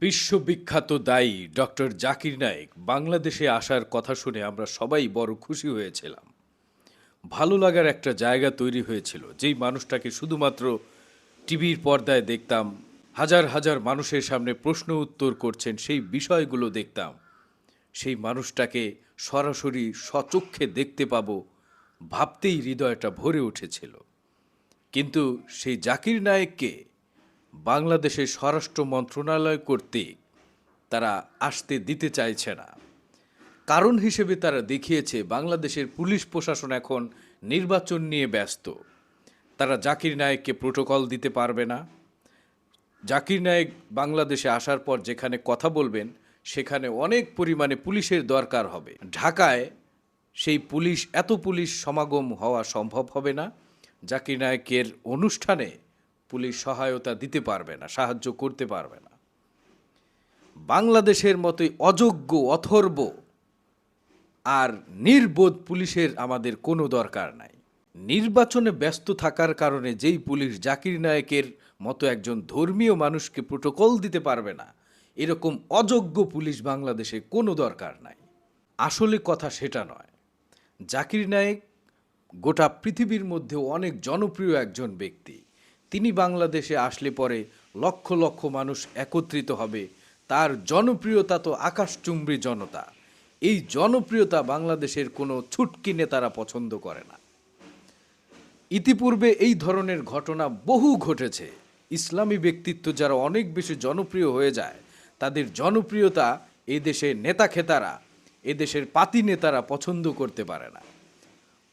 বিশ্ববিখ্যাত দায়ী ডক্টর জাকির নায়েক বাংলাদেশে আসার কথা শুনে আমরা সবাই বড় খুশি হয়েছিলাম। ভালো লাগার একটা জায়গা তৈরি হয়েছিল, যেই মানুষটাকে শুধুমাত্র টিভির পর্দায় দেখতাম, হাজার হাজার মানুষের সামনে প্রশ্ন উত্তর করছেন, সেই বিষয়গুলো দেখতাম। সেই মানুষটাকে সরাসরি সচক্ষে দেখতে পাবো ভাবতেই হৃদয়টা ভরে উঠেছিল। কিন্তু সেই জাকির নায়েককে বাংলাদেশের স্বরাষ্ট্র মন্ত্রণালয় কর্তৃক তারা আসতে দিতে চাইছে না। কারণ হিসেবে তারা দেখিয়েছে, বাংলাদেশের পুলিশ প্রশাসন এখন নির্বাচন নিয়ে ব্যস্ত। তারা জাকির নায়েককে প্রোটোকল দিতে পারবে না। জাকির নায়েক বাংলাদেশে আসার পর যেখানে কথা বলবেন, সেখানে অনেক পরিমাণে পুলিশের দরকার হবে। ঢাকায় সেই পুলিশ, এত পুলিশ সমাগম হওয়া সম্ভব হবে না। জাকির নায়েকের অনুষ্ঠানে পুলিশ সহায়তা দিতে পারবে না, সাহায্য করতে পারবে না। বাংলাদেশের মতোই অযোগ্য, অথর্ব আর নির্বোধ পুলিশের আমাদের কোনো দরকার নাই। নির্বাচনে ব্যস্ত থাকার কারণে যেই পুলিশ জাকির নায়েকের মতো একজন ধর্মীয় মানুষকে প্রোটোকল দিতে পারবে না, এরকম অযোগ্য পুলিশ বাংলাদেশে কোনো দরকার নাই। আসলে কথা সেটা নয়। জাকির নায়েক গোটা পৃথিবীর মধ্যে অনেক জনপ্রিয় একজন ব্যক্তি। তিনি বাংলাদেশে আসলে পরে লক্ষ লক্ষ মানুষ একত্রিত হবে। তার জনপ্রিয়তা তো আকাশচুম্বী জনতা। এই জনপ্রিয়তা বাংলাদেশের কোনো ছুটকি নেতারা পছন্দ করে না। ইতিপূর্বে এই ধরনের ঘটনা বহু ঘটেছে। ইসলামী ব্যক্তিত্ব যারা অনেক বেশি জনপ্রিয় হয়ে যায়, তাদের জনপ্রিয়তা এই দেশের নেতা খেতারা এদেশের পাতি নেতারা পছন্দ করতে পারে না।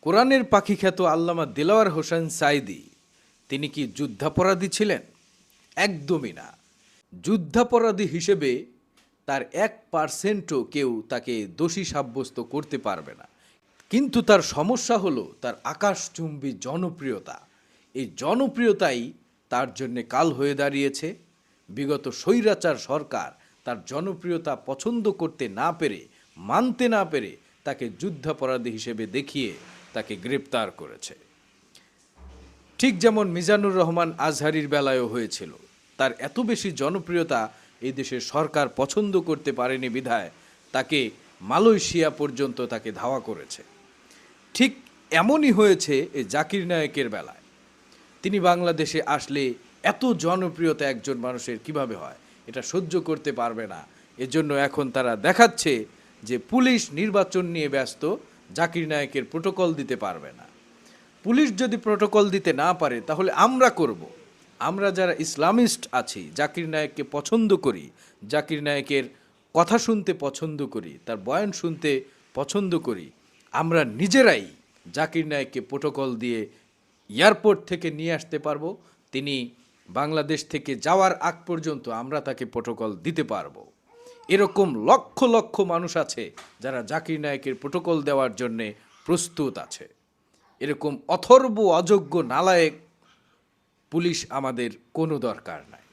কোরআনের পাখি খ্যাত আল্লামা দিলাওয়ার হোসেন সাইদি তিনি কি যুদ্ধাপরাধী ছিলেন? একদমই না। যুদ্ধাপরাধী হিসেবে তার এক পার্সেন্টও কেউ তাকে দোষী সাব্যস্ত করতে পারবে না। কিন্তু তার সমস্যা হলো তার আকাশচুম্বী জনপ্রিয়তা। এই জনপ্রিয়তাই তার জন্যে কাল হয়ে দাঁড়িয়েছে। বিগত স্বৈরাচার সরকার তার জনপ্রিয়তা পছন্দ করতে না পেরে, মানতে না পেরে তাকে যুদ্ধাপরাধী হিসেবে দেখিয়ে তাকে গ্রেপ্তার করেছে। ঠিক যেমন মিজানুর রহমান আজহারির বেলায়ও হয়েছিল। তার এত বেশি জনপ্রিয়তা এই দেশের সরকার পছন্দ করতে পারেনি বিধায় তাকে মালয়েশিয়া পর্যন্ত তাকে ধাওয়া করেছে। ঠিক এমনই হয়েছে এ জাকির নায়কের বেলায়। তিনি বাংলাদেশে আসলে এত জনপ্রিয়তা একজন মানুষের কীভাবে হয় এটা সহ্য করতে পারবে না। এজন্য এখন তারা দেখাচ্ছে যে পুলিশ নির্বাচন নিয়ে ব্যস্ত, জাকির নায়কের প্রোটোকল দিতে পারবে না। পুলিশ যদি প্রোটোকল দিতে না পারে, তাহলে আমরা করব। আমরা যারা ইসলামিস্ট আছি, জাকির নায়ককে পছন্দ করি, জাকির নায়কের কথা শুনতে পছন্দ করি, তার বয়ান শুনতে পছন্দ করি, আমরা নিজেরাই জাকির নায়ককে প্রোটোকল দিয়ে এয়ারপোর্ট থেকে নিয়ে আসতে পারব। তিনি বাংলাদেশ থেকে যাওয়ার আগ পর্যন্ত আমরা তাকে প্রোটোকল দিতে পারব। এরকম লক্ষ লক্ষ মানুষ আছে যারা জাকির নায়েকের প্রোটোকল দেওয়ার জন্যে প্রস্তুত আছে। এরকম অথর্ব অযোগ্য নালায়েক পুলিশ আমাদের কোনো দরকার নাই।